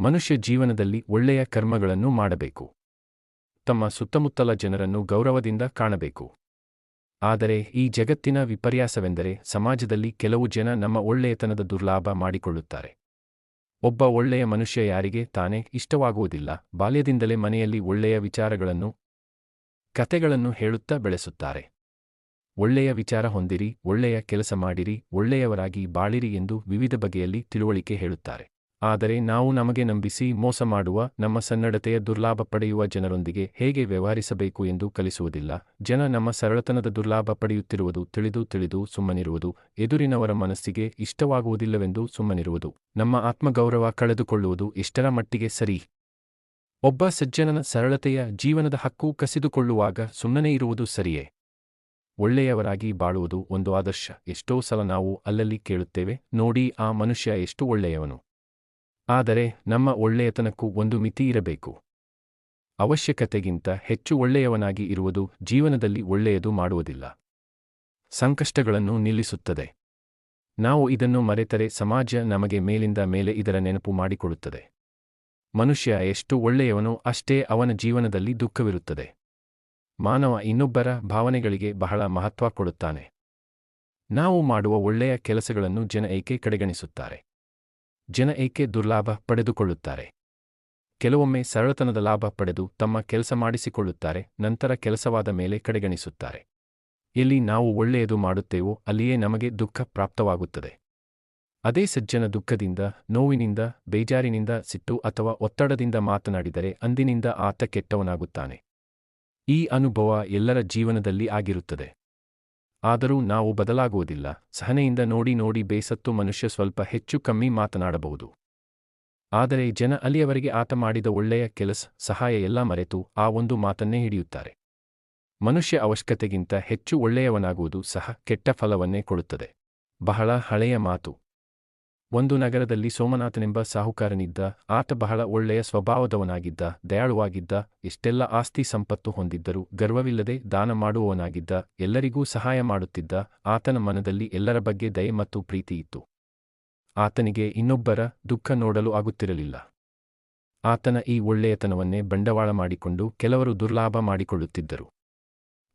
ಮನುಷ್ಯ ಜೀವನದಲ್ಲಿ ಒಳ್ಳೆಯ ಕರ್ಮಗಳನ್ನು ಮಾಡಬೇಕು. ತಮ್ಮ ಸುತ್ತಮುತ್ತಲ ಜನರನ್ನು ಗೌರವದಿಂದ ಕಾಣಬೇಕು. ಆದರೆ ಈ ಜಗತ್ತಿನ ವಿಪರ್ಯಾಸವೆಂದರೆ ಸಮಾಜದಲ್ಲಿ ಕೆಲವು ಜನ ನಮ್ಮ ಒಳ್ಳೆಯತನದ ದುರ್ಲಾಭ ಮಾಡಿಕೊಳ್ಳುತ್ತಾರೆ. ಒಬ್ಬ ಒಳ್ಳೆಯ ಮನುಷ್ಯ ಯಾರಿಗೆ ತಾನೇ ಇಷ್ಟವಾಗುವುದಿಲ್ಲ, ಬಾಲ್ಯದಿಂದಲೇ ಮನೆಯಲ್ಲಿ ಒಳ್ಳೆಯ ವಿಚಾರಗಳನ್ನು ಕತೆಗಳನ್ನು ಹೇಳುತ್ತಾ ಬೆಳೆಸುತ್ತಾರೆ. ಒಳ್ಳೆಯ ವಿಚಾರ ಹೊಂದಿರಿ, ಒಳ್ಳೆಯ ಕೆಲಸ ಮಾಡಿರಿ, ಒಳ್ಳೆಯವರಾಗಿ ಬಾಳಿರಿ ಎಂದು ವಿವಿಧ ಬಗೆಯಲ್ಲಿ ತಿಳುವಳಿಕೆ ಹೇಳುತ್ತಾರೆ. ಆದರೆ ನಾವು ನಮಗೆ ನಂಬಿಸಿ ಮೋಸ ಮಾಡುವ, ನಮ್ಮ ಸನ್ನಡತೆಯ ದುರ್ಲಾಭ ಪಡೆಯುವ ಜನರೊಂದಿಗೆ ಹೇಗೆ ವ್ಯವಹರಿಸಬೇಕು ಎಂದು ಕಲಿಸುವುದಿಲ್ಲ. ಜನ ನಮ್ಮ ಸರಳತನದ ದುರ್ಲಾಭ ಪಡೆಯುತ್ತಿರುವುದು ತಿಳಿದು ತಿಳಿದು ಸುಮ್ಮನಿರುವುದು, ಎದುರಿನವರ ಮನಸ್ಸಿಗೆ ಇಷ್ಟವಾಗುವುದಿಲ್ಲವೆಂದು ಸುಮ್ಮನಿರುವುದು, ನಮ್ಮ ಆತ್ಮಗೌರವ ಕಳೆದುಕೊಳ್ಳುವುದು ಇಷ್ಟರ ಮಟ್ಟಿಗೆ ಸರಿ? ಒಬ್ಬ ಸಜ್ಜನನ ಸರಳತೆಯ ಜೀವನದ ಹಕ್ಕು ಕಸಿದುಕೊಳ್ಳುವಾಗ ಸುಮ್ಮನೆ ಇರುವುದು ಸರಿಯೇ? ಒಳ್ಳೆಯವರಾಗಿ ಬಾಳುವುದು ಒಂದು ಆದರ್ಶ, ಎಷ್ಟೋ ಸಲ ನಾವು ಅಲ್ಲಲ್ಲಿ ಕೇಳುತ್ತೇವೆ, ನೋಡಿ ಆ ಮನುಷ್ಯ ಎಷ್ಟು ಒಳ್ಳೆಯವನು. ಆದರೆ ನಮ್ಮ ಒಳ್ಳೆಯತನಕ್ಕೂ ಒಂದು ಮಿತಿ ಇರಬೇಕು. ಅವಶ್ಯಕತೆಗಿಂತ ಹೆಚ್ಚು ಒಳ್ಳೆಯವನಾಗಿ ಇರುವುದು ಜೀವನದಲ್ಲಿ ಒಳ್ಳೆಯದು ಮಾಡುವುದಿಲ್ಲ. ಸಂಕಷ್ಟಗಳನ್ನು ನಿಲ್ಲಿಸುತ್ತದೆ. ನಾವು ಇದನ್ನು ಮರೆತರೆ ಸಮಾಜ ನಮಗೆ ಮೇಲಿಂದ ಮೇಲೆ ಇದರ ನೆನಪು ಮಾಡಿಕೊಳ್ಳುತ್ತದೆ. ಮನುಷ್ಯ ಎಷ್ಟು ಒಳ್ಳೆಯವನೋ ಅಷ್ಟೇ ಅವನ ಜೀವನದಲ್ಲಿ ದುಃಖವಿರುತ್ತದೆ. ಮಾನವ ಇನ್ನೊಬ್ಬರ ಭಾವನೆಗಳಿಗೆ ಬಹಳ ಮಹತ್ವ ಕೊಡುತ್ತಾನೆ. ನಾವು ಮಾಡುವ ಒಳ್ಳೆಯ ಕೆಲಸಗಳನ್ನು ಜನ ಏಕೆ ಕಡೆಗಣಿಸುತ್ತಾರೆ? ಜನ ಏಕೆ ದುರ್ಲಾಭ ಪಡೆದುಕೊಳ್ಳುತ್ತಾರೆ? ಕೆಲವೊಮ್ಮೆ ಸರಳತನದ ಲಾಭ ಪಡೆದು ತಮ್ಮ ಕೆಲಸ ಮಾಡಿಸಿಕೊಳ್ಳುತ್ತಾರೆ, ನಂತರ ಕೆಲಸವಾದ ಮೇಲೆ ಕಡೆಗಣಿಸುತ್ತಾರೆ. ಎಲ್ಲಿ ನಾವು ಒಳ್ಳೆಯದು ಮಾಡುತ್ತೇವೋ ಅಲ್ಲಿಯೇ ನಮಗೆ ದುಃಖ ಪ್ರಾಪ್ತವಾಗುತ್ತದೆ. ಅದೇ ಸಜ್ಜನ ದುಃಖದಿಂದ, ನೋವಿನಿಂದ, ಬೇಜಾರಿನಿಂದ ಸಿಟ್ಟು ಅಥವಾ ಒತ್ತಡದಿಂದ ಮಾತನಾಡಿದರೆ ಅಂದಿನಿಂದ ಆತ ಕೆಟ್ಟವನಾಗುತ್ತಾನೆ. ಈ ಅನುಭವ ಎಲ್ಲರ ಜೀವನದಲ್ಲಿ ಆಗಿರುತ್ತದೆ. ಆದರೂ ನಾವು ಬದಲಾಗುವುದಿಲ್ಲ. ಸಹನೆಯಿಂದ ನೋಡಿ ನೋಡಿ ಬೇಸತ್ತು ಮನುಷ್ಯ ಸ್ವಲ್ಪ ಹೆಚ್ಚು ಕಮ್ಮಿ ಮಾತನಾಡಬಹುದು. ಆದರೆ ಜನ ಅಲ್ಲಿಯವರೆಗೆ ಆತ ಮಾಡಿದ ಒಳ್ಳೆಯ ಕೆಲಸ, ಸಹಾಯ ಎಲ್ಲ ಮರೆತು ಆ ಒಂದು ಮಾತನ್ನೇ ಹಿಡಿಯುತ್ತಾರೆ. ಮನುಷ್ಯ ಅವಶ್ಯಕತೆಗಿಂತ ಹೆಚ್ಚು ಒಳ್ಳೆಯವನಾಗುವುದು ಸಹ ಕೆಟ್ಟ ಫಲವನ್ನೇ ಕೊಡುತ್ತದೆ. ಬಹಳ ಹಳೆಯ ಮಾತು. ಒಂದು ನಗರದಲ್ಲಿ ಸೋಮನಾಥನೆಂಬ ಸಾಹುಕಾರನಿದ್ದ, ಆತ ಬಹಳ ಒಳ್ಳೆಯ ಸ್ವಭಾವದವನಾಗಿದ್ದ, ದಯಾಳುವಾಗಿದ್ದ, ಎಷ್ಟೆಲ್ಲ ಆಸ್ತಿ ಸಂಪತ್ತು ಹೊಂದಿದ್ದರೂ ಗರ್ವವಿಲ್ಲದೆ ದಾನ ಮಾಡುವವನಾಗಿದ್ದ, ಎಲ್ಲರಿಗೂ ಸಹಾಯ ಮಾಡುತ್ತಿದ್ದ, ಆತನ ಮನದಲ್ಲಿ ಎಲ್ಲರ ಬಗ್ಗೆ ದಯೆ ಮತ್ತು ಪ್ರೀತಿ ಇತ್ತು. ಆತನಿಗೆ ಇನ್ನೊಬ್ಬರ ದುಃಖ ನೋಡಲು ಆಗುತ್ತಿರಲಿಲ್ಲ. ಆತನ ಈ ಒಳ್ಳೆಯತನವನ್ನೇ ಬಂಡವಾಳ ಮಾಡಿಕೊಂಡು ಕೆಲವರು ದುರ್ಲಾಭ ಮಾಡಿಕೊಳ್ಳುತ್ತಿದ್ದರು.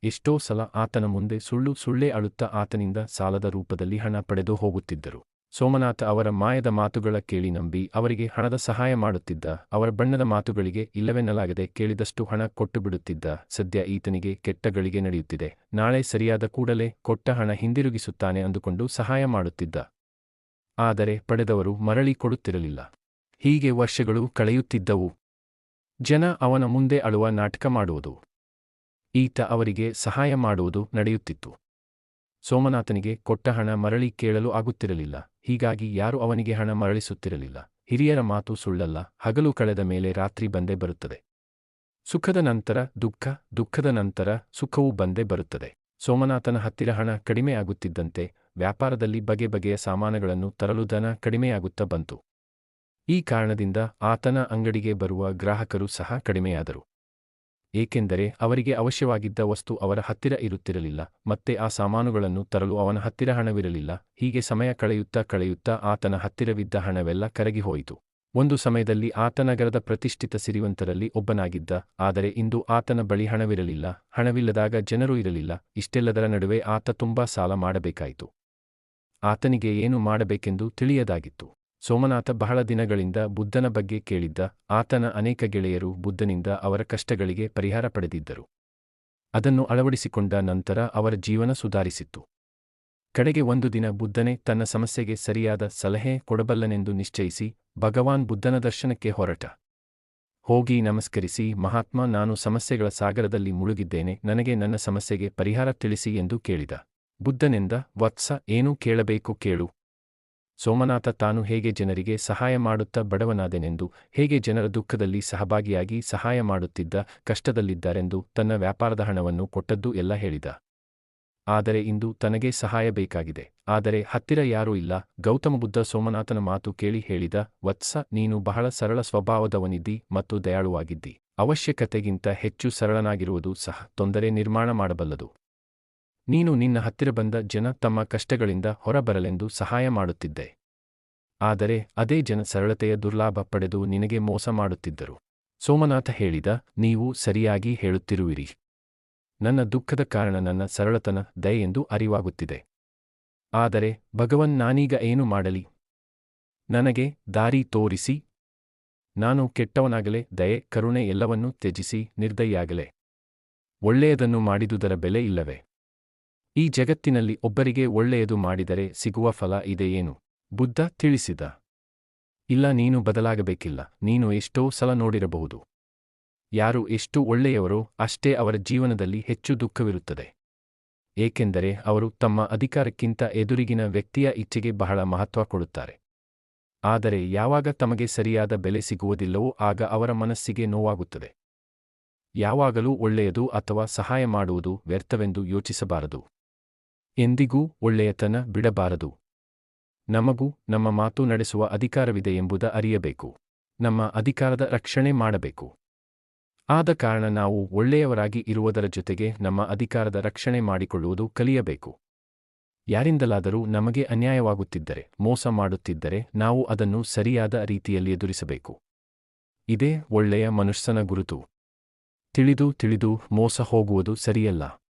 ಎಷ್ಟೋ ಸಲ ಆತನ ಮುಂದೆ ಸುಳ್ಳು ಸುಳ್ಳೇ ಅಳುತ್ತಾ ಆತನಿಂದ ಸಾಲದ ರೂಪದಲ್ಲಿ ಹಣ ಪಡೆದು ಹೋಗುತ್ತಿದ್ದರು. ಸೋಮನಾಥ ಅವರ ಮಾಯದ ಮಾತುಗಳ ಕೇಳಿ ನಂಬಿ ಅವರಿಗೆ ಹಣದ ಸಹಾಯ ಮಾಡುತ್ತಿದ್ದ ಅವರ ಬಣ್ಣದ ಮಾತುಗಳಿಗೆ ಇಲ್ಲವೆನ್ನಲಾಗದೆ ಕೇಳಿದಷ್ಟು ಹಣ ಕೊಟ್ಟು ಬಿಡುತ್ತಿದ್ದ ಸದ್ಯ ಈತನಿಗೆ ಕೆಟ್ಟ ಗಳಿಗೆ ನಡೆಯುತ್ತಿದೆ. ನಾಳೆ ಸರಿಯಾದ ಕೂಡಲೇ ಕೊಟ್ಟ ಹಣ ಹಿಂದಿರುಗಿಸುತ್ತಾನೆ ಅಂದುಕೊಂಡು ಸಹಾಯ ಮಾಡುತ್ತಿದ್ದ. ಆದರೆ ಪಡೆದವರು ಮರಳಿ ಕೊಡುತ್ತಿರಲಿಲ್ಲ. ಹೀಗೆ ವರ್ಷಗಳು ಕಳೆಯುತ್ತಿದ್ದವು. ಜನ ಅವನ ಮುಂದೆ ಅಳುವ ನಾಟಕ ಮಾಡುವುದು. ಈತ ಅವರಿಗೆ ಸಹಾಯ ಮಾಡುವುದು ನಡೆಯುತ್ತಿತ್ತು. ಸೋಮನಾಥನಿಗೆ ಕೊಟ್ಟ ಹಣ ಮರಳಿ ಕೇಳಲು ಆಗುತ್ತಿರಲಿಲ್ಲ. ಹೀಗಾಗಿ ಯಾರು ಅವನಿಗೆ ಹಣ ಮರಳಿಸುತ್ತಿರಲಿಲ್ಲ. ಹಿರಿಯರ ಮಾತು ಸುಳ್ಳಲ್ಲ. ಹಗಲು ಕಳೆದ ಮೇಲೆ ರಾತ್ರಿ ಬಂದೇ ಬರುತ್ತದೆ. ಸುಖದ ನಂತರ ದುಃಖ, ದುಃಖದ ನಂತರ ಸುಖವೂ ಬಂದೇ ಬರುತ್ತದೆ. ಸೋಮನಾಥನ ಹತ್ತಿರ ಹಣ ಕಡಿಮೆಯಾಗುತ್ತಿದ್ದಂತೆ ವ್ಯಾಪಾರದಲ್ಲಿ ಬಗೆ ಬಗೆಯ ಸಾಮಾನುಗಳನ್ನು ತರಲು ದನ ಕಡಿಮೆಯಾಗುತ್ತಾ ಬಂತು. ಈ ಕಾರಣದಿಂದ ಆತನ ಅಂಗಡಿಗೆ ಬರುವ ಗ್ರಾಹಕರು ಸಹ ಕಡಿಮೆಯಾದರು. ಏಕೆಂದರೆ ಅವರಿಗೆ ಅವಶ್ಯವಾಗಿದ್ದ ವಸ್ತು ಅವರ ಹತ್ತಿರ ಇರುತ್ತಿರಲಿಲ್ಲ, ಮತ್ತೆ ಆ ಸಾಮಾನುಗಳನ್ನು ತರಲು ಅವನ ಹತ್ತಿರ ಹಣವಿರಲಿಲ್ಲ, ಹೀಗೆ ಸಮಯ ಕಳೆಯುತ್ತಾ ಕಳೆಯುತ್ತಾ ಆತನ ಹತ್ತಿರವಿದ್ದ ಹಣವೆಲ್ಲ ಕರಗಿ ಹೋಯಿತು. ಒಂದು ಸಮಯದಲ್ಲಿ ಆತ ನಗರದ ಪ್ರತಿಷ್ಠಿತ ಸಿರಿವಂತರಲ್ಲಿ ಒಬ್ಬನಾಗಿದ್ದ, ಆದರೆ ಇಂದು ಆತನ ಬಳಿ ಹಣವಿರಲಿಲ್ಲ, ಹಣವಿಲ್ಲದಾಗ ಜನರು ಇರಲಿಲ್ಲ, ಇಷ್ಟೆಲ್ಲದರ ನಡುವೆ ಆತ ತುಂಬಾ ಸಾಲ ಮಾಡಬೇಕಾಯಿತು. ಆತನಿಗೆ ಏನು ಮಾಡಬೇಕೆಂದು ತಿಳಿಯದಾಗಿತ್ತು. ಸೋಮನಾಥ ಬಹಳ ದಿನಗಳಿಂದ ಬುದ್ಧನ ಬಗ್ಗೆ ಕೇಳಿದ್ದ, ಆತನ ಅನೇಕ ಗೆಳೆಯರು ಬುದ್ಧನಿಂದ ಅವರ ಕಷ್ಟಗಳಿಗೆ ಪರಿಹಾರ ಪಡೆದಿದ್ದರು. ಅದನ್ನು ಅಳವಡಿಸಿಕೊಂಡ ನಂತರ ಅವರ ಜೀವನ ಸುಧಾರಿಸಿತ್ತು. ಕಡೆಗೆ ಒಂದು ದಿನ ಬುದ್ಧನೇ ತನ್ನ ಸಮಸ್ಯೆಗೆ ಸರಿಯಾದ ಸಲಹೆ ಕೊಡಬಲ್ಲನೆಂದು ನಿಶ್ಚಯಿಸಿ, ಭಗವಾನ್ ಬುದ್ಧನ ದರ್ಶನಕ್ಕೆ ಹೊರಟ. ಹೋಗಿ ನಮಸ್ಕರಿಸಿ, ಮಹಾತ್ಮ ನಾನು ಸಮಸ್ಯೆಗಳ ಸಾಗರದಲ್ಲಿ ಮುಳುಗಿದ್ದೇನೆ, ನನಗೆ ನನ್ನ ಸಮಸ್ಯೆಗೆ ಪರಿಹಾರ ತಿಳಿಸಿ ಎಂದು ಕೇಳಿದ. ಬುದ್ಧನೆಂದ, ವತ್ಸ, ಏನೂ ಕೇಳಬೇಕು ಕೇಳು ಸೋಮನಾಥ ತಾನು ಹೇಗೆ ಜನರಿಗೆ ಸಹಾಯ ಮಾಡುತ್ತಾ ಬಡವನಾದೆನೆಂದು, ಹೇಗೆ ಜನರ ದುಃಖದಲ್ಲಿ ಸಹಭಾಗಿಯಾಗಿ ಸಹಾಯ ಮಾಡುತ್ತಿದ್ದ, ಕಷ್ಟದಲ್ಲಿದ್ದಾರೆಂದು ತನ್ನ ವ್ಯಾಪಾರದ ಹಣವನ್ನು ಕೊಟ್ಟದ್ದು ಎಲ್ಲ ಹೇಳಿದ. ಆದರೆ ಇಂದು ತನಗೆ ಸಹಾಯ ಬೇಕಾಗಿದೆ. ಆದರೆ ಹತ್ತಿರ ಯಾರೂ ಇಲ್ಲ. ಗೌತಮ ಬುದ್ಧ ಸೋಮನಾಥನ ಮಾತು ಕೇಳಿ ಹೇಳಿದ, ವತ್ಸ, ನೀನು ಬಹಳ ಸರಳ ಸ್ವಭಾವದವನಿದ್ದಿ ಮತ್ತು ದಯಾಳುವಾಗಿದ್ದಿ. ಅವಶ್ಯಕತೆಗಿಂತ ಹೆಚ್ಚು ಸರಳನಾಗಿರುವುದು ಸಹ ತೊಂದರೆ ನಿರ್ಮಾಣ ಮಾಡಬಲ್ಲದು. ನೀನು ನಿನ್ನ ಹತ್ತಿರ ಬಂದ ಜನ ತಮ್ಮ ಕಷ್ಟಗಳಿಂದ ಹೊರಬರಲೆಂದು ಸಹಾಯ ಮಾಡುತ್ತಿದ್ದೆ. ಆದರೆ ಅದೇ ಜನ ಸರಳತೆಯ ದುರ್ಲಾಭ ಪಡೆದು ನಿನಗೆ ಮೋಸ ಮಾಡುತ್ತಿದ್ದರು. ಸೋಮನಾಥ ಹೇಳಿದ, ನೀವು ಸರಿಯಾಗಿ ಹೇಳುತ್ತಿರುವಿರಿ. ನನ್ನ ದುಃಖದ ಕಾರಣ ನನ್ನ ಸರಳತನ ದಯೆಂದು ಅರಿವಾಗುತ್ತಿದೆ. ಆದರೆ ಭಗವನ್ ನಾನೀಗ ಏನು ಮಾಡಲಿ? ನನಗೆ ದಾರಿ ತೋರಿಸಿ. ನಾನು ಕೆಟ್ಟವನಾಗಲೇ, ದಯೆ, ಕರುಣೆ ಎಲ್ಲವನ್ನೂ ತ್ಯಜಿಸಿ, ನಿರ್ದಯಿಯಾಗಲೇ. ಒಳ್ಳೆಯದನ್ನು ಮಾಡಿದುದರ ಬೆಲೆ ಇಲ್ಲವೇ? ಈ ಜಗತ್ತಿನಲ್ಲಿ ಒಬ್ಬರಿಗೆ ಒಳ್ಳೆಯದು ಮಾಡಿದರೆ ಸಿಗುವ ಫಲ ಇದೆಯೇನು? ಬುದ್ಧ ತಿಳಿಸಿದ. ಇಲ್ಲ, ನೀನು ಬದಲಾಗಬೇಕಿಲ್ಲ, ನೀನು ಎಷ್ಟೋ ಸಲ ನೋಡಿರಬಹುದು. ಯಾರು ಎಷ್ಟು ಒಳ್ಳೆಯವರೋ ಅಷ್ಟೇ ಅವರ ಜೀವನದಲ್ಲಿ ಹೆಚ್ಚು ದುಃಖವಿರುತ್ತದೆ. ಏಕೆಂದರೆ ಅವರು ತಮ್ಮ ಅಧಿಕಾರಕ್ಕಿಂತ ಎದುರಿಗಿನ ವ್ಯಕ್ತಿಯ ಇಚ್ಛೆಗೆ ಬಹಳ ಮಹತ್ವ ಕೊಡುತ್ತಾರೆ. ಆದರೆ ಯಾವಾಗ ತಮಗೆ ಸರಿಯಾದ ಬೆಲೆ ಸಿಗುವುದಿಲ್ಲವೋ ಆಗ ಅವರ ಮನಸ್ಸಿಗೆ ನೋವಾಗುತ್ತದೆ. ಯಾವಾಗಲೂ ಒಳ್ಳೆಯದು ಅಥವಾ ಸಹಾಯ ಮಾಡುವುದು ವ್ಯರ್ಥವೆಂದು ಯೋಚಿಸಬಾರದು. ಎಂದಿಗೂ ಒಳ್ಳೆಯತನ ಬಿಡಬಾರದು. ನಮಗೂ ನಮ್ಮ ಮಾತು ನಡೆಸುವ ಅಧಿಕಾರವಿದೆ ಎಂಬುದ ಅರಿಯಬೇಕು. ನಮ್ಮ ಅಧಿಕಾರದ ರಕ್ಷಣೆ ಮಾಡಬೇಕು. ಆದ ಕಾರಣ ನಾವು ಒಳ್ಳೆಯವರಾಗಿ ಇರುವುದರ ಜೊತೆಗೆ ನಮ್ಮ ಅಧಿಕಾರದ ರಕ್ಷಣೆ ಮಾಡಿಕೊಳ್ಳುವುದು ಕಲಿಯಬೇಕು. ಯಾರಿಂದಲಾದರೂ ನಮಗೆ ಅನ್ಯಾಯವಾಗುತ್ತಿದ್ದರೆ, ಮೋಸ ಮಾಡುತ್ತಿದ್ದರೆ ನಾವು ಅದನ್ನು ಸರಿಯಾದ ರೀತಿಯಲ್ಲಿ ಎದುರಿಸಬೇಕು. ಇದೇ ಒಳ್ಳೆಯ ಮನುಷ್ಯನ ಗುರುತು. ತಿಳಿದು ತಿಳಿದು ಮೋಸ ಹೋಗುವುದು ಸರಿಯಲ್ಲ.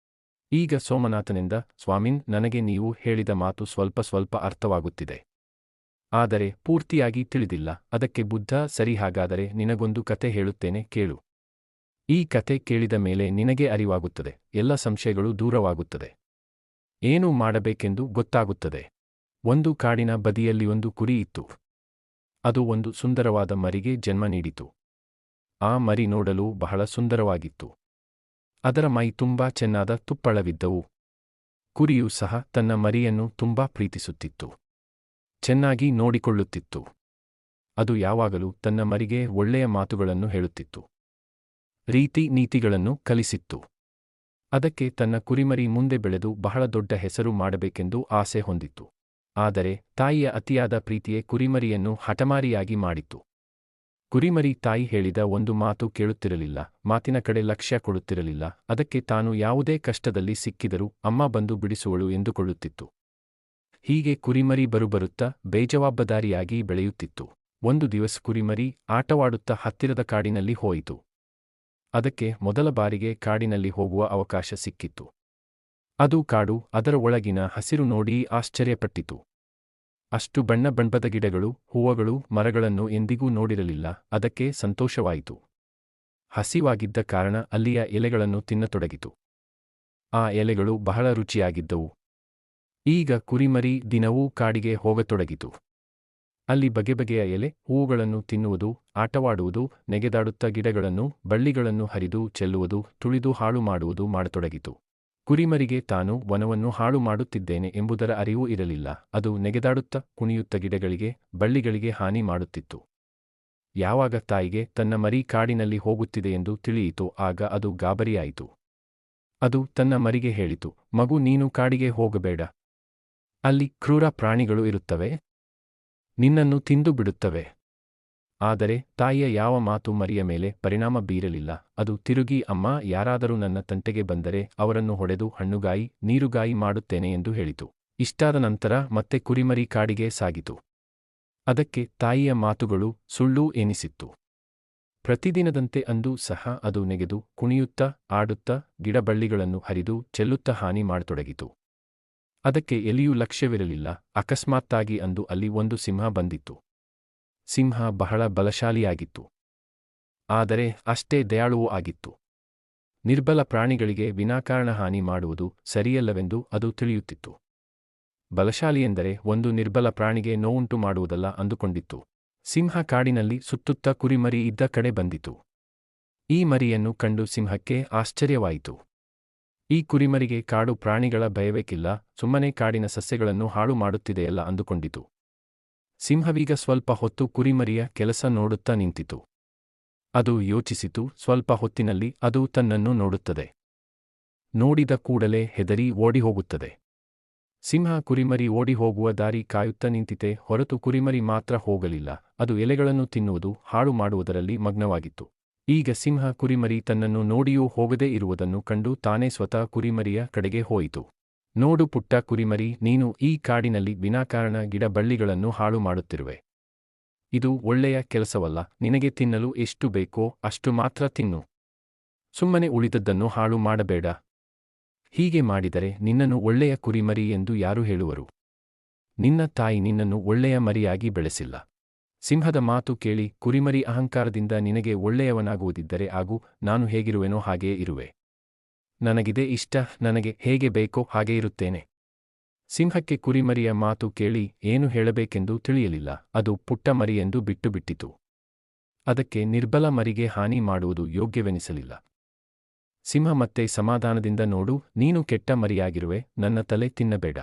ಈಗ ಸೋಮನಾಥನಿಂದ, ಸ್ವಾಮಿನ್, ನನಗೆ ನೀವು ಹೇಳಿದ ಮಾತು ಸ್ವಲ್ಪ ಸ್ವಲ್ಪ ಅರ್ಥವಾಗುತ್ತಿದೆ. ಆದರೆ ಪೂರ್ತಿಯಾಗಿ ತಿಳಿದಿಲ್ಲ. ಅದಕ್ಕೆ ಬುದ್ಧ, ಸರಿ ಹಾಗಾದರೆ ನಿನಗೊಂದು ಕತೆ ಹೇಳುತ್ತೇನೆ ಕೇಳು. ಈ ಕತೆ ಕೇಳಿದ ಮೇಲೆ ನಿನಗೆ ಅರಿವಾಗುತ್ತದೆ. ಎಲ್ಲ ಸಂಶಯಗಳು ದೂರವಾಗುತ್ತದೆ. ಏನು ಮಾಡಬೇಕೆಂದು ಗೊತ್ತಾಗುತ್ತದೆ. ಒಂದು ಕಾಡಿನ ಬದಿಯಲ್ಲಿ ಒಂದು ಕುರಿ ಇತ್ತು. ಅದು ಒಂದು ಸುಂದರವಾದ ಮರಿಗೆ ಜನ್ಮ ನೀಡಿತು. ಆ ಮರಿ ನೋಡಲು ಬಹಳ ಸುಂದರವಾಗಿತ್ತು. ಅದರ ಮೈ ತುಂಬಾ ಚೆನ್ನಾದ ತುಪ್ಪಳವಿದ್ದವು. ಕುರಿಯು ಸಹ ತನ್ನ ಮರಿಯನ್ನು ತುಂಬಾ ಪ್ರೀತಿಸುತ್ತಿತ್ತು. ಚೆನ್ನಾಗಿ ನೋಡಿಕೊಳ್ಳುತ್ತಿತ್ತು. ಅದು ಯಾವಾಗಲೂ ತನ್ನ ಮರಿಗೆ ಒಳ್ಳೆಯ ಮಾತುಗಳನ್ನು ಹೇಳುತ್ತಿತ್ತು. ರೀತಿ ನೀತಿಗಳನ್ನು ಕಲಿಸಿತ್ತು. ಅದಕ್ಕೆ ತನ್ನ ಕುರಿಮರಿ ಮುಂದೆ ಬೆಳೆದು ಬಹಳ ದೊಡ್ಡ ಹೆಸರು ಮಾಡಬೇಕೆಂದು ಆಸೆ ಹೊಂದಿತ್ತು. ಆದರೆ ತಾಯಿಯ ಅತಿಯಾದ ಪ್ರೀತಿಯೇ ಕುರಿಮರಿಯನ್ನು ಹಠಮಾರಿಯಾಗಿ ಮಾಡಿತ್ತು. ಕುರಿಮರಿ ತಾಯಿ ಹೇಳಿದ ಒಂದು ಮಾತು ಕೇಳುತ್ತಿರಲಿಲ್ಲ, ಮಾತಿನ ಕಡೆ ಲಕ್ಷ್ಯ ಕೊಡುತ್ತಿರಲಿಲ್ಲ, ಅದಕ್ಕೆ ತಾನು ಯಾವುದೇ ಕಷ್ಟದಲ್ಲಿ ಸಿಕ್ಕಿದರೂ ಅಮ್ಮ ಬಂದು ಬಿಡಿಸುವಳು ಎಂದುಕೊಳ್ಳುತ್ತಿತ್ತು. ಹೀಗೆ ಕುರಿಮರಿ ಬರುಬರುತ್ತಾ ಬೇಜವಾಬ್ದಾರಿಯಾಗಿ ಬೆಳೆಯುತ್ತಿತ್ತು. ಒಂದು ದಿವಸ ಕುರಿಮರಿ ಆಟವಾಡುತ್ತಾ ಹತ್ತಿರದ ಕಾಡಿನಲ್ಲಿ ಹೋಯಿತು. ಅದಕ್ಕೆ ಮೊದಲ ಬಾರಿಗೆ ಕಾಡಿನಲ್ಲಿ ಹೋಗುವ ಅವಕಾಶ ಸಿಕ್ಕಿತ್ತು. ಅದು ಕಾಡು ಅದರ ಒಳಗಿನ ಹಸಿರು ನೋಡಿ ಆಶ್ಚರ್ಯಪಟ್ಟಿತು. ಅಷ್ಟು ಬಣ್ಣ ಬಣ್ಣದ ಗಿಡಗಳು, ಹೂವಗಳು, ಮರಗಳನ್ನು ಎಂದಿಗೂ ನೋಡಿರಲಿಲ್ಲ, ಅದಕ್ಕೆ ಸಂತೋಷವಾಯಿತು. ಹಸಿವಾಗಿದ್ದ ಕಾರಣ ಅಲ್ಲಿಯ ಎಲೆಗಳನ್ನು ತಿನ್ನತೊಡಗಿತು. ಆ ಎಲೆಗಳು ಬಹಳ ರುಚಿಯಾಗಿದ್ದವು. ಈಗ ಕುರಿಮರಿ ದಿನವೂ ಕಾಡಿಗೆ ಹೋಗತೊಡಗಿತು. ಅಲ್ಲಿ ಬಗೆ ಬಗೆಯ ಎಲೆ, ಹೂವುಗಳನ್ನು ತಿನ್ನುವುದು, ಆಟವಾಡುವುದು, ನೆಗೆದಾಡುತ್ತಾ ಗಿಡಗಳನ್ನು, ಬಳ್ಳಿಗಳನ್ನು ಹರಿದು ಚೆಲ್ಲುವುದು, ತುಳಿದು ಹಾಳು ಮಾಡುವುದು ಮಾಡತೊಡಗಿತು. ಕುರಿಮರಿಗೆ ತಾನು ವನವನ್ನು ಹಾಳು ಮಾಡುತ್ತಿದ್ದೇನೆ ಎಂಬುದರ ಅರಿವು ಇರಲಿಲ್ಲ. ಅದು ನೆಗೆದಾಡುತ್ತಾ ಕುಣಿಯುತ್ತ ಗಿಡಗಳಿಗೆ, ಬಳ್ಳಿಗಳಿಗೆ ಹಾನಿ ಮಾಡುತ್ತಿತ್ತು. ಯಾವಾಗ ತಾಯಿಗೆ ತನ್ನ ಮರಿ ಕಾಡಿನಲ್ಲಿ ಹೋಗುತ್ತಿದೆ ಎಂದು ತಿಳಿಯಿತು ಆಗ ಅದು ಗಾಬರಿಯಾಯಿತು. ಅದು ತನ್ನ ಮರಿಗೆ ಹೇಳಿತು, ಮಗು, ನೀನು ಕಾಡಿಗೆ ಹೋಗಬೇಡ. ಅಲ್ಲಿ ಕ್ರೂರ ಪ್ರಾಣಿಗಳು ಇರುತ್ತವೆ. ನಿನ್ನನ್ನು ತಿಂದು ಬಿಡುತ್ತವೆ. ಆದರೆ ತಾಯಿಯ ಯಾವ ಮಾತು ಮರಿಯ ಮೇಲೆ ಪರಿಣಾಮ ಬೀರಲಿಲ್ಲ. ಅದು ತಿರುಗಿ, ಅಮ್ಮ, ಯಾರಾದರೂ ನನ್ನ ತಂಟೆಗೆ ಬಂದರೆ ಅವರನ್ನು ಹೊಡೆದು ಹಣ್ಣುಗಾಯಿ, ನೀರುಗಾಯಿ ಮಾಡುತ್ತೇನೆ ಎಂದು ಹೇಳಿತು. ಇಷ್ಟಾದ ನಂತರ ಮತ್ತೆ ಕುರಿಮರಿ ಕಾಡಿಗೆ ಸಾಗಿತು. ಅದಕ್ಕೆ ತಾಯಿಯ ಮಾತುಗಳು ಸುಳ್ಳು ಎನಿಸಿತ್ತು. ಪ್ರತಿದಿನದಂತೆ ಅಂದು ಸಹ ಅದು ನೆಗೆದು, ಕುಣಿಯುತ್ತಾ, ಆಡುತ್ತಾ, ಗಿಡಬಳ್ಳಿಗಳನ್ನು ಹರಿದು, ಚೆಲ್ಲುತ್ತಾ ಹಾನಿ ಮಾಡತೊಡಗಿತು. ಅದಕ್ಕೆ ಎಲ್ಲಿಯೂ ಲಕ್ಷ್ಯವಿರಲಿಲ್ಲ. ಅಕಸ್ಮಾತ್ತಾಗಿ ಅಂದು ಅಲ್ಲಿ ಒಂದು ಸಿಂಹ ಬಂದಿತ್ತು. ಸಿಂಹ ಬಹಳ ಬಲಶಾಲಿಯಾಗಿತ್ತು. ಆದರೆ ಅಷ್ಟೇ ದಯಾಳುವೂ ಆಗಿತ್ತು. ನಿರ್ಬಲ ಪ್ರಾಣಿಗಳಿಗೆ ವಿನಾಕಾರಣ ಹಾನಿ ಮಾಡುವುದು ಸರಿಯಲ್ಲವೆಂದು ಅದು ತಿಳಿಯುತ್ತಿತ್ತು. ಬಲಶಾಲಿಯೆಂದರೆ ಒಂದು ನಿರ್ಬಲ ಪ್ರಾಣಿಗೆ ನೋವುಂಟು ಮಾಡುವುದಲ್ಲ ಅಂದುಕೊಂಡಿತ್ತು. ಸಿಂಹ ಕಾಡಿನಲ್ಲಿ ಸುತ್ತುತ್ತ ಕುರಿಮರಿ ಇದ್ದ ಕಡೆ ಬಂದಿತು. ಈ ಮರಿಯನ್ನು ಕಂಡು ಸಿಂಹಕ್ಕೆ ಆಶ್ಚರ್ಯವಾಯಿತು. ಈ ಕುರಿಮರಿಗೆ ಕಾಡು ಪ್ರಾಣಿಗಳ ಭಯವೇಕಿಲ್ಲ, ಸುಮ್ಮನೆ ಕಾಡಿನ ಸಸ್ಯಗಳನ್ನು ಹಾಳು ಮಾಡುತ್ತಿದೆಯಲ್ಲ ಅಂದುಕೊಂಡಿತು. ಸಿಂಹವೀಗ ಸ್ವಲ್ಪ ಹೊತ್ತು ಕುರಿಮರಿಯ ಕೆಲಸ ನೋಡುತ್ತಾ ನಿಂತಿತು. ಅದು ಯೋಚಿಸಿತು, ಸ್ವಲ್ಪ ಹೊತ್ತಿನಲ್ಲಿ ಅದು ತನ್ನನ್ನು ನೋಡುತ್ತದೆ. ನೋಡಿದ ಕೂಡಲೇ ಹೆದರಿ ಓಡಿಹೋಗುತ್ತದೆ. ಸಿಂಹ ಕುರಿಮರಿ ಓಡಿ ಹೋಗುವ ದಾರಿ ಕಾಯುತ್ತಾ ನಿಂತಿತೆ ಹೊರತು ಕುರಿಮರಿ ಮಾತ್ರ ಹೋಗಲಿಲ್ಲ. ಅದು ಎಲೆಗಳನ್ನು ತಿನ್ನುವುದು ಹಾಳು ಮಾಡುವುದರಲ್ಲಿ ಮಗ್ನವಾಗಿತ್ತು. ಈಗ ಸಿಂಹ ಕುರಿಮರಿ ತನ್ನನ್ನು ನೋಡಿಯೂ ಹೋಗದೇ ಇರುವುದನ್ನು ಕಂಡು ತಾನೇ ಸ್ವತಃ ಕುರಿಮರಿಯ ಕಡೆಗೆ ಹೋಯಿತು. ನೋಡು ಪುಟ್ಟ ಕುರಿಮರಿ, ನೀನು ಈ ಕಾಡಿನಲ್ಲಿ ವಿನಾಕಾರಣ ಗಿಡ ಬಳ್ಳಿಗಳನ್ನು ಹಾಳು ಮಾಡುತ್ತಿರುವೆ. ಇದು ಒಳ್ಳೆಯ ಕೆಲಸವಲ್ಲ, ನಿನಗೆ ತಿನ್ನಲು ಎಷ್ಟು ಬೇಕೋ ಅಷ್ಟು ಮಾತ್ರ ತಿನ್ನು. ಸುಮ್ಮನೆ ಉಳಿದದ್ದನ್ನು ಹಾಳು ಮಾಡಬೇಡ. ಹೀಗೆ ಮಾಡಿದರೆ ನಿನ್ನನ್ನು ಒಳ್ಳೆಯ ಕುರಿಮರಿ ಎಂದು ಯಾರು ಹೇಳುವರು? ನಿನ್ನ ತಾಯಿ ನಿನ್ನನ್ನು ಒಳ್ಳೆಯ ಮರಿಯಾಗಿ ಬೆಳೆಸಿಲ್ಲ. ಸಿಂಹದ ಮಾತು ಕೇಳಿ ಕುರಿಮರಿ ಅಹಂಕಾರದಿಂದ ನಿನಗೆ ಒಳ್ಳೆಯವನಾಗುವುದಿದ್ದರೆ ಆಗು, ನಾನು ಹೇಗಿರುವೆನೋ ಹಾಗೇ ಇರುವೆ. ನನಗಿದೆ ಇಷ್ಟ, ನನಗೆ ಹೇಗೆ ಬೇಕೋ ಹಾಗೆ ಇರುತ್ತೇನೆ. ಸಿಂಹಕ್ಕೆ ಕುರಿಮರಿಯ ಮಾತು ಕೇಳಿ ಏನು ಹೇಳಬೇಕೆಂದು ತಿಳಿಯಲಿಲ್ಲ, ಅದು ಪುಟ್ಟ ಮರಿಯೆಂದು ಬಿಟ್ಟುಬಿಟ್ಟಿತು. ಅದಕ್ಕೆ ನಿರ್ಬಲ ಮರಿಗೆ ಹಾನಿ ಮಾಡುವುದು ಯೋಗ್ಯವೆನಿಸಲಿಲ್ಲ. ಸಿಂಹ ಮತ್ತೆ ಸಮಾಧಾನದಿಂದ ನೋಡು, ನೀನು ಕೆಟ್ಟ ಮರಿಯಾಗಿರುವೆ, ನನ್ನ ತಲೆ ತಿನ್ನಬೇಡ.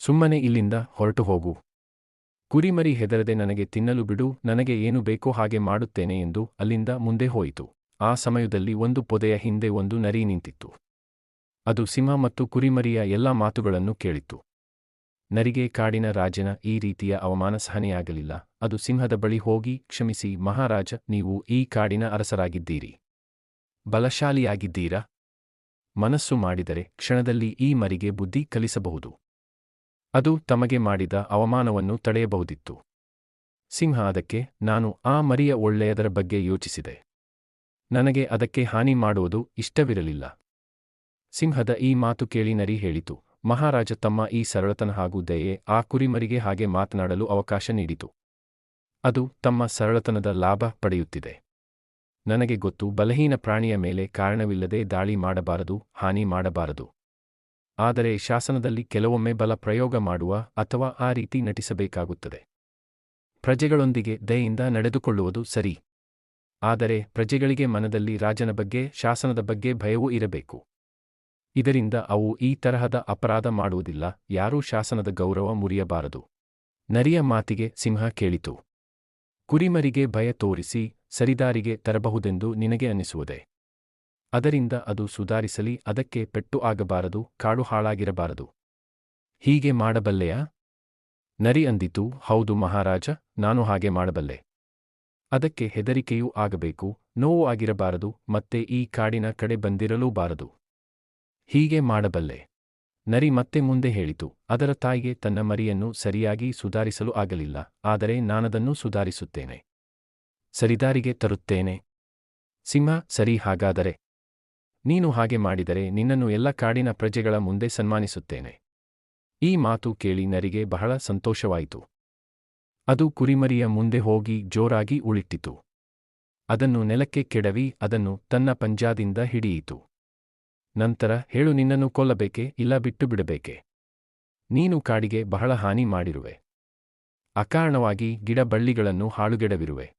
ಸುಮ್ಮನೆ ಇಲ್ಲಿಂದ ಹೊರಟು ಹೋಗು. ಕುರಿಮರಿ ಹೆದರದೆ ನನಗೆ ತಿನ್ನಲು ಬಿಡು, ನನಗೆ ಏನು ಬೇಕೋ ಹಾಗೆ ಮಾಡುತ್ತೇನೆ ಎಂದು ಅಲ್ಲಿಂದ ಮುಂದೆ ಹೋಯಿತು. ಆ ಸಮಯದಲ್ಲಿ ಒಂದು ಪೊದೆಯ ಹಿಂದೆ ಒಂದು ನರಿ ನಿಂತಿತ್ತು. ಅದು ಸಿಂಹ ಮತ್ತು ಕುರಿಮರಿಯ ಎಲ್ಲಾ ಮಾತುಗಳನ್ನು ಕೇಳಿತು ನರಿಗೆ ಕಾಡಿನ ರಾಜನ ಈ ರೀತಿಯ ಅವಮಾನ ಸಹನೆಯಾಗಲಿಲ್ಲ. ಅದು ಸಿಂಹದ ಬಳಿ ಹೋಗಿ ಕ್ಷಮಿಸಿ, ಮಹಾರಾಜ, ನೀವು ಈ ಕಾಡಿನ ಅರಸರಾಗಿದ್ದೀರಿ. ಬಲಶಾಲಿಯಾಗಿದ್ದೀರಾ? ಮನಸ್ಸು ಮಾಡಿದರೆ ಕ್ಷಣದಲ್ಲಿ ಈ ಮರಿಗೆ ಬುದ್ಧಿ ಕಲಿಸಬಹುದು. ಅದು ತಮಗೆ ಮಾಡಿದ ಅವಮಾನವನ್ನು ತಡೆಯಬಹುದಿತ್ತು. ಸಿಂಹ, ಅದಕ್ಕೆ ನಾನು ಆ ಮರಿಯ ಒಳ್ಳೆಯದರ ಬಗ್ಗೆ ಯೋಚಿಸಿದೆ. ನನಗೆ ಅದಕ್ಕೆ ಹಾನಿ ಮಾಡುವುದು ಇಷ್ಟವಿರಲಿಲ್ಲ. ಸಿಂಹದ ಈ ಮಾತು ಕೇಳಿ ನರಿ ಹೇಳಿತು. ಮಹಾರಾಜ ತಮ್ಮ ಈ ಸರಳತನ ಹಾಗೂ ದಯೆ ಆ ಕುರಿಮರಿಗೆ ಹಾಗೆ ಮಾತನಾಡಲು ಅವಕಾಶ ನೀಡಿತು. ಅದು ತಮ್ಮ ಸರಳತನದ ಲಾಭ ಪಡೆಯುತ್ತಿದೆ. ನನಗೆ ಗೊತ್ತು ಬಲಹೀನ ಪ್ರಾಣಿಯ ಮೇಲೆ ಕಾರಣವಿಲ್ಲದೆ ದಾಳಿ ಮಾಡಬಾರದು, ಹಾನಿ ಮಾಡಬಾರದು. ಆದರೆ ಶಾಸನದಲ್ಲಿ ಕೆಲವೊಮ್ಮೆ ಬಲ ಪ್ರಯೋಗ ಮಾಡುವ ಅಥವಾ ಆ ರೀತಿ ನಟಿಸಬೇಕಾಗುತ್ತದೆ. ಪ್ರಜೆಗಳೊಂದಿಗೆ ದಯೆಯಿಂದ ನಡೆದುಕೊಳ್ಳುವುದು ಸರಿ. ಆದರೆ ಪ್ರಜೆಗಳಿಗೆ ಮನದಲ್ಲಿ ರಾಜನ ಬಗ್ಗೆ, ಶಾಸನದ ಬಗ್ಗೆ ಭಯವೂ ಇರಬೇಕು. ಇದರಿಂದ ಅವು ಈ ತರಹದ ಅಪರಾಧ ಮಾಡುವುದಿಲ್ಲ, ಯಾರೂ ಶಾಸನದ ಗೌರವ ಮುರಿಯಬಾರದು. ನರಿಯ ಮಾತಿಗೆ ಸಿಂಹ ಕೇಳಿತು. ಕುರಿಮರಿಗೆ ಭಯ ತೋರಿಸಿ, ಸರಿದಾರಿಗೆ ತರಬಹುದೆಂದು ನಿನಗೆ ಅನ್ನಿಸುವುದೇ? ಅದರಿಂದ ಅದು ಸುಧಾರಿಸಲಿ, ಅದಕ್ಕೆ ಪೆಟ್ಟು ಆಗಬಾರದು, ಕಾಡು ಹಾಳಾಗಿರಬಾರದು. ಹೀಗೆ ಮಾಡಬಲ್ಲೆಯಾ? ನರಿ ಅಂದಿತು, ಹೌದು ಮಹಾರಾಜ, ನಾನು ಹಾಗೆ ಮಾಡಬಲ್ಲೆ. ಅದಕ್ಕೆ ಹೆದರಿಕೆಯೂ ಆಗಬೇಕು, ನೋವು ಆಗಿರಬಾರದು, ಮತ್ತೆ ಈ ಕಾಡಿನ ಕಡೆ ಬಂದಿರಲೂಬಾರದು. ಹೀಗೆ ಮಾಡಬಲ್ಲೆ. ನರಿ ಮತ್ತೆ ಮುಂದೆ ಹೇಳಿತು, ಅದರ ತಾಯಿಗೆ ತನ್ನ ಮರಿಯನ್ನು ಸರಿಯಾಗಿ ಸುಧಾರಿಸಲು ಆಗಲಿಲ್ಲ, ಆದರೆ ನಾನದನ್ನು ಸುಧಾರಿಸುತ್ತೇನೆ. ಸರಿದಾರಿಗೆ ತರುತ್ತೇನೆ. ಸಿಂಹ, ಸರಿ ಹಾಗಾದರೆ. ನೀನು ಹಾಗೆ ಮಾಡಿದರೆ ನಿನ್ನನ್ನು ಎಲ್ಲ ಕಾಡಿನ ಪ್ರಜೆಗಳ ಮುಂದೆ ಸನ್ಮಾನಿಸುತ್ತೇನೆ. ಈ ಮಾತು ಕೇಳಿ ನರಿಗೆ ಬಹಳ ಸಂತೋಷವಾಯಿತು. ಅದು ಕುರಿಮರಿಯ ಮುಂದೆ ಹೋಗಿ ಜೋರಾಗಿ ಉಳಿಟ್ಟಿತು. ಅದನ್ನು ನೆಲಕ್ಕೆ ಕೆಡವಿ ಅದನ್ನು ತನ್ನ ಪಂಜಾದಿಂದ ಹಿಡಿಯಿತು. ನಂತರ ಹೇಳು ನಿನ್ನನ್ನು ಕೊಲ್ಲಬೇಕೆ ಇಲ್ಲ ಬಿಟ್ಟು ಬಿಡಬೇಕೆ ನೀನು ಕಾಡಿಗೆ ಬಹಳ ಹಾನಿ ಮಾಡಿರುವೆ. ಅಕಾರಣವಾಗಿ ಗಿಡ ಬಳ್ಳಿಗಳನ್ನು ಹಾಳುಗೆಡವಿರುವೆ.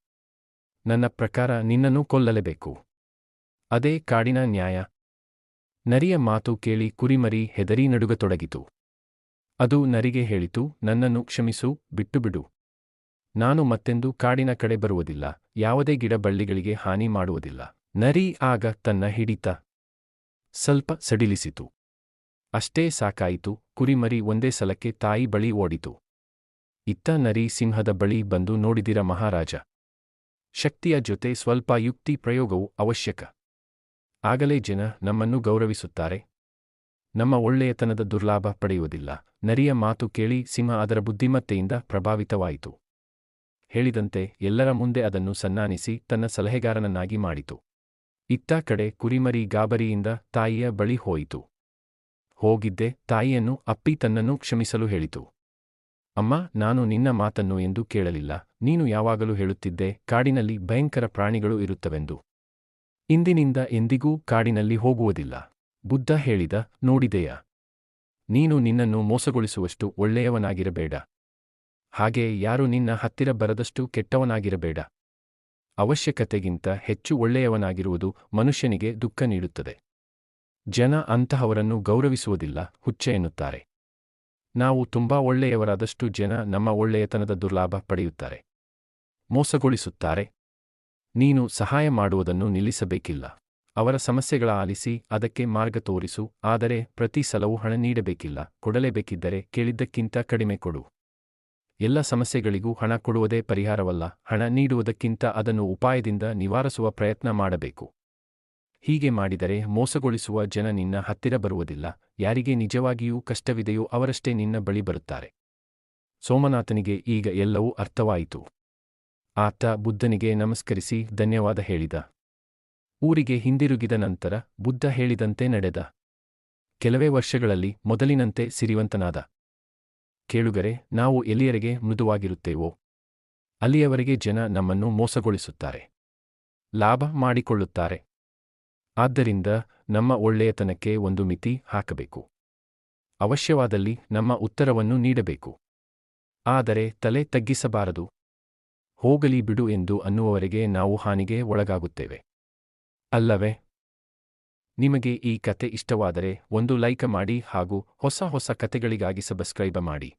ನನ್ನ ಪ್ರಕಾರ ನಿನ್ನನ್ನು ಕೊಲ್ಲಲೇಬೇಕು. ಅದೇ ಕಾಡಿನ ನ್ಯಾಯ. ನರಿಯ ಮಾತು ಕೇಳಿ ಕುರಿಮರಿ ಹೆದರಿ ನಡುಗತೊಡಗಿತು. ಅದು ನರಿಗೆ ಹೇಳಿತು, ನನ್ನನ್ನು ಕ್ಷಮಿಸು, ಬಿಟ್ಟುಬಿಡು. ನಾನು ಮತ್ತೆಂದು ಕಾಡಿನ ಕಡೆ ಬರುವುದಿಲ್ಲ, ಯಾವುದೇ ಗಿಡ ಬಳ್ಳಿಗಳಿಗೆ ಹಾನಿ ಮಾಡುವುದಿಲ್ಲ. ನರಿ ಆಗ ತನ್ನ ಹಿಡಿತ ಸ್ವಲ್ಪ ಸಡಿಲಿಸಿತು. ಅಷ್ಟೇ ಸಾಕಾಯಿತು, ಕುರಿಮರಿ ಒಂದೇ ಸಲಕ್ಕೆ ತಾಯಿ ಬಳಿ ಓಡಿತು. ಇತ್ತ ನರಿ ಸಿಂಹದ ಬಳಿ ಬಂದು ನೋಡಿದಿರ ಮಹಾರಾಜ. ಶಕ್ತಿಯ ಜೊತೆ ಸ್ವಲ್ಪ ಯುಕ್ತಿ ಪ್ರಯೋಗವು ಅವಶ್ಯಕ. ಆಗಲೇ ಜನ ನಮ್ಮನ್ನು ಗೌರವಿಸುತ್ತಾರೆ. ನಮ್ಮ ಒಳ್ಳೆಯತನದ ದುರ್ಲಾಭ ಪಡೆಯುವುದಿಲ್ಲ. ನರಿಯ ಮಾತು ಕೇಳಿ ಸಿಂಹ ಅದರ ಬುದ್ಧಿಮತ್ತೆಯಿಂದ ಪ್ರಭಾವಿತವಾಯಿತು. ಹೇಳಿದಂತೆ ಎಲ್ಲರ ಮುಂದೆ ಅದನ್ನು ಸನ್ನಾನಿಸಿ ತನ್ನ ಸಲಹೆಗಾರನನ್ನಾಗಿ ಮಾಡಿತು. ಇತ್ತ ಕಡೆ ಕುರಿಮರಿ ಗಾಬರಿಯಿಂದ ತಾಯಿಯ ಬಳಿ ಹೋಯಿತು. ಹೋಗಿದ್ದೆ, ತಾಯಿಯನ್ನು ಅಪ್ಪಿ ತನ್ನನ್ನು ಕ್ಷಮಿಸಲು ಹೇಳಿತು. ಅಮ್ಮ, ನಾನು ನಿನ್ನ ಮಾತನ್ನು ಎಂದು ಕೇಳಲಿಲ್ಲ, ನೀನು ಯಾವಾಗಲೂ ಹೇಳುತ್ತಿದ್ದೆ, ಕಾಡಿನಲ್ಲಿ ಭಯಂಕರ ಪ್ರಾಣಿಗಳು ಇರುತ್ತವೆಂದು. ಇಂದಿನಿಂದ ಎಂದಿಗೂ ಕಾಡಿನಲ್ಲಿ ಹೋಗುವುದಿಲ್ಲ. ಬುದ್ಧ ಹೇಳಿದ, ನೋಡಿದೆಯಾ? ನೀನು ನಿನ್ನನ್ನು ಮೋಸಗೊಳಿಸುವಷ್ಟು ಒಳ್ಳೆಯವನಾಗಿರಬೇಡ. ಹಾಗೆ ಯಾರು ನಿನ್ನ ಹತ್ತಿರ ಬರದಷ್ಟು ಕೆಟ್ಟವನಾಗಿರಬೇಡ. ಅವಶ್ಯಕತೆಗಿಂತ ಹೆಚ್ಚು ಒಳ್ಳೆಯವನಾಗಿರುವುದು ಮನುಷ್ಯನಿಗೆ ದುಃಖ ನೀಡುತ್ತದೆ. ಜನ ಅಂತಹವರನ್ನು ಗೌರವಿಸುವುದಿಲ್ಲ, ಹುಚ್ಚ ಎನ್ನುತ್ತಾರೆ. ನಾವು ತುಂಬಾ ಒಳ್ಳೆಯವರಾದಷ್ಟು ಜನ ನಮ್ಮ ಒಳ್ಳೆಯತನದ ದುರ್ಲಾಭ ಪಡೆಯುತ್ತಾರೆ. ಮೋಸಗೊಳಿಸುತ್ತಾರೆ. ನೀನು ಸಹಾಯ ಮಾಡುವುದನ್ನು ನಿಲ್ಲಿಸಬೇಕಿಲ್ಲ. ಅವರ ಸಮಸ್ಯೆಗಳ ಆಲಿಸಿ ಅದಕ್ಕೆ ಮಾರ್ಗ ತೋರಿಸು, ಆದರೆ ಪ್ರತಿ ಸಲವೂ ಹಣ ನೀಡಬೇಕಿಲ್ಲ, ಕೊಡಲೇಬೇಕಿದ್ದರೆ ಕೇಳಿದ್ದಕ್ಕಿಂತ ಕಡಿಮೆ ಕೊಡು. ಎಲ್ಲ ಸಮಸ್ಯೆಗಳಿಗೂ ಹಣ ಕೊಡುವುದೇ ಪರಿಹಾರವಲ್ಲ. ಹಣ ನೀಡುವುದಕ್ಕಿಂತ ಅದನ್ನು ಉಪಾಯದಿಂದ ನಿವಾರಿಸುವ ಪ್ರಯತ್ನ ಮಾಡಬೇಕು. ಹೀಗೆ ಮಾಡಿದರೆ ಮೋಸಗೊಳಿಸುವ ಜನ ನಿನ್ನ ಹತ್ತಿರ ಬರುವುದಿಲ್ಲ. ಯಾರಿಗೆ ನಿಜವಾಗಿಯೂ ಕಷ್ಟವಿದೆಯೋ ಅವರಷ್ಟೇ ನಿನ್ನ ಬಳಿ ಬರುತ್ತಾರೆ. ಸೋಮನಾಥನಿಗೆ ಈಗ ಎಲ್ಲವೂ ಅರ್ಥವಾಯಿತು. ಆತ ಬುದ್ಧನಿಗೆ ನಮಸ್ಕರಿಸಿ ಧನ್ಯವಾದ ಹೇಳಿದ. ಊರಿಗೆ ಹಿಂದಿರುಗಿದ ನಂತರ ಬುದ್ಧ ಹೇಳಿದಂತೆ ನಡೆದ. ಕೆಲವೇ ವರ್ಷಗಳಲ್ಲಿ ಮೊದಲಿನಂತೆ ಸಿರಿವಂತನಾದ. ಕೇಳುಗರೆ, ನಾವು ಎಲ್ಲಿಯವರೆಗೆ ಮೃದುವಾಗಿರುತ್ತೇವೋ? ಅಲ್ಲಿಯವರೆಗೆ ಜನ ನಮ್ಮನ್ನು ಮೋಸಗೊಳಿಸುತ್ತಾರೆ. ಲಾಭ ಮಾಡಿಕೊಳ್ಳುತ್ತಾರೆ. ಆದ್ದರಿಂದ ನಮ್ಮ ಒಳ್ಳೆಯತನಕ್ಕೆ ಒಂದು ಮಿತಿ ಹಾಕಬೇಕು. ಅವಶ್ಯವಾದಲ್ಲಿ ನಮ್ಮ ಉತ್ತರವನ್ನು ನೀಡಬೇಕು. ಆದರೆ ತಲೆ ತಗ್ಗಿಸಬಾರದು. ಹೋಗಲಿ ಬಿಡು ಎಂದು ಅನ್ನುವವರೆಗೆ ನಾವು ಹಾನಿಗೆ ಒಳಗಾಗುತ್ತೇವೆ. ಅಲ್ಲವೇ? ನಿಮಗೆ ಈ ಕತೆ ಇಷ್ಟವಾದರೆ ಒಂದು ಲೈಕ್ ಮಾಡಿ ಹಾಗೂ ಹೊಸ ಹೊಸ ಕತೆಗಳಿಗಾಗಿ ಸಬ್ಸ್ಕ್ರೈಬ್ ಮಾಡಿ.